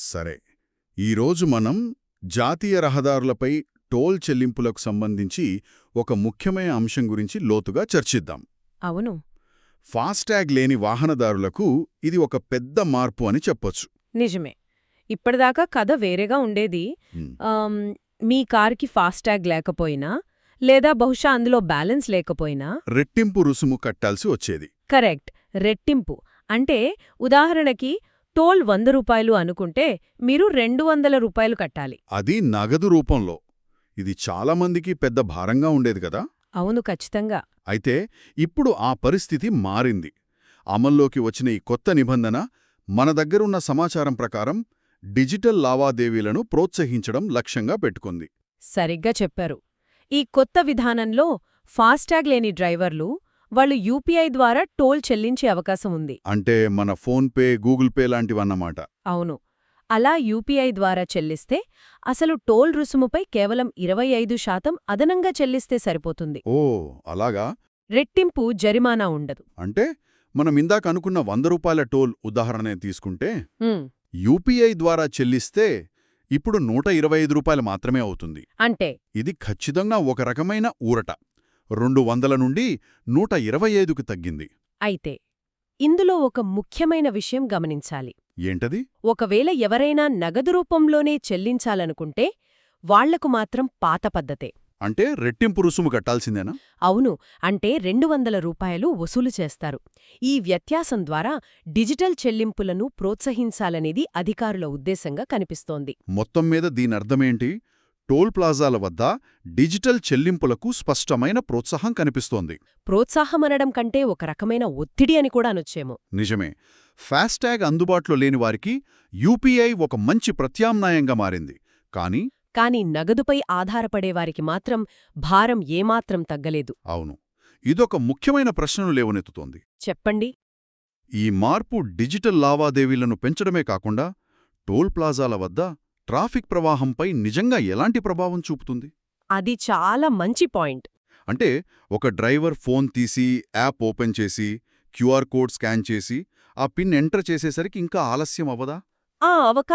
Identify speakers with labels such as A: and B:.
A: సరే ఈరోజు మనం జాతీయ రహదారులపై టోల్ చెల్లింపులకు సంబంధించి ఒక ముఖ్యమైన అంశం గురించి లోతుగా చర్చిద్దాం.
B: అవును.
A: ఫాస్టాగ్ లేని వాహనదారులకు ఇది ఒక పెద్ద మార్పు అని చెప్పొచ్చు.
B: నిజమే. ఇప్పటిదాకా కథ వేరేగా ఉండేది. మీ కార్కి ఫాస్టాగ్ లేకపోయినా లేదా బహుశా అందులో బ్యాలెన్స్ లేకపోయినా
A: రెట్టింపు రుసుము కట్టాల్సి వచ్చేది.
B: కరెక్ట్. రెట్టింపు. అంటే ఉదాహరణకి టోల్ వంద రూపాయలు అనుకుంటే మీరు రెండు వందల రూపాయలు కట్టాలి.
A: అది నగదు రూపంలో. ఇది చాలామందికి పెద్ద భారంగా ఉండేది కదా?
B: అవును ఖచ్చితంగా.
A: అయితే ఇప్పుడు ఆ పరిస్థితి మారింది. అమల్లోకి వచ్చిన ఈ కొత్త నిబంధన మన దగ్గరున్న సమాచారం ప్రకారం డిజిటల్ లావాదేవీలను ప్రోత్సహించడం లక్ష్యంగా పెట్టుకుంది.
B: సరిగ్గా చెప్పారు. ఈ కొత్త విధానంలో ఫాస్టాగ్ లేని డ్రైవర్లు వాళ్ళు యూపీఐ ద్వారా టోల్ చెల్లించే అవకాశం ఉంది.
A: అంటే మన ఫోన్పే గూగుల్ పే లాంటివన్నమాట.
B: అవును. అలా యూపీఐ ద్వారా చెల్లిస్తే అసలు టోల్ రుసుముపై కేవలం ఇరవై ఐదు శాతం అదనంగా చెల్లిస్తే సరిపోతుంది.
A: ఓ అలాగా?
B: రెట్టింపు జరిమానా ఉండదు.
A: అంటే మనం ఇందాక అనుకున్న వంద రూపాయల టోల్ ఉదాహరణే తీసుకుంటే యూపీఐ ద్వారా చెల్లిస్తే ఇప్పుడు నూట ఇరవై ఐదు రూపాయలు మాత్రమే అవుతుంది.
B: అంటే?
A: ఇది ఖచ్చితంగా ఒక రకమైన ఊరట. రెండు వందల నుండి నూట ఇరవై ఐదుకు తగ్గింది.
B: అయితే ఇందులో ఒక ముఖ్యమైన విషయం గమనించాలి.
A: ఏంటది?
B: ఒకవేళ ఎవరైనా నగదు రూపంలోనే చెల్లించాలనుకుంటే వాళ్ళకు మాత్రం పాత పద్ధతే.
A: అంటే రెట్టింపు రుసుము కట్టాల్సిందేనా?
B: అవును అంటే రెండు వందల రూపాయలు వసూలు చేస్తారు. ఈ వ్యత్యాసం ద్వారా డిజిటల్ చెల్లింపులను ప్రోత్సహించాలనేది అధికారుల ఉద్దేశంగా కనిపిస్తోంది.
A: మొత్తం మీద దీనర్థమేంటి టోల్ ప్లాజాల వద్ద డిజిటల్ చెల్లింపులకు స్పష్టమైన ప్రోత్సాహం కనిపిస్తోంది.
B: ప్రోత్సాహమనడం కంటే ఒక రకమైన ఒత్తిడి అని కూడా అనొచ్చేమో.
A: నిజమే. ఫాస్టాగ్ అందుబాటులో లేని వారికి యూపీఐ ఒక మంచి ప్రత్యామ్నాయంగా మారింది. కానీ
B: కాని నగదుపై ఆధారపడేవారికి మాత్రం భారం ఏమాత్రం తగ్గలేదు.
A: అవును. ఇదొక ముఖ్యమైన ప్రశ్నను లేవనెత్తుతోంది.
B: చెప్పండి.
A: ఈ మార్పు డిజిటల్ లావాదేవీలను పెంచడమే కాకుండా టోల్ ప్లాజాల వద్ద ట్రాఫిక్ ప్రవాహంపై నిజంగా ఎలాంటి ప్రభావం చూపుతుంది?
B: అది చాలా మంచి పాయింట్.
A: అంటే ఒక డ్రైవర్ ఫోన్ తీసి యాప్ ఓపెన్ చేసి క్యూఆర్ కోడ్ స్కాన్ చేసి ఆ పిన్ ఎంటర్ చేసేసరికి ఇంకా ఆలస్యం అవ్వదా?
B: ఆ అవకాశం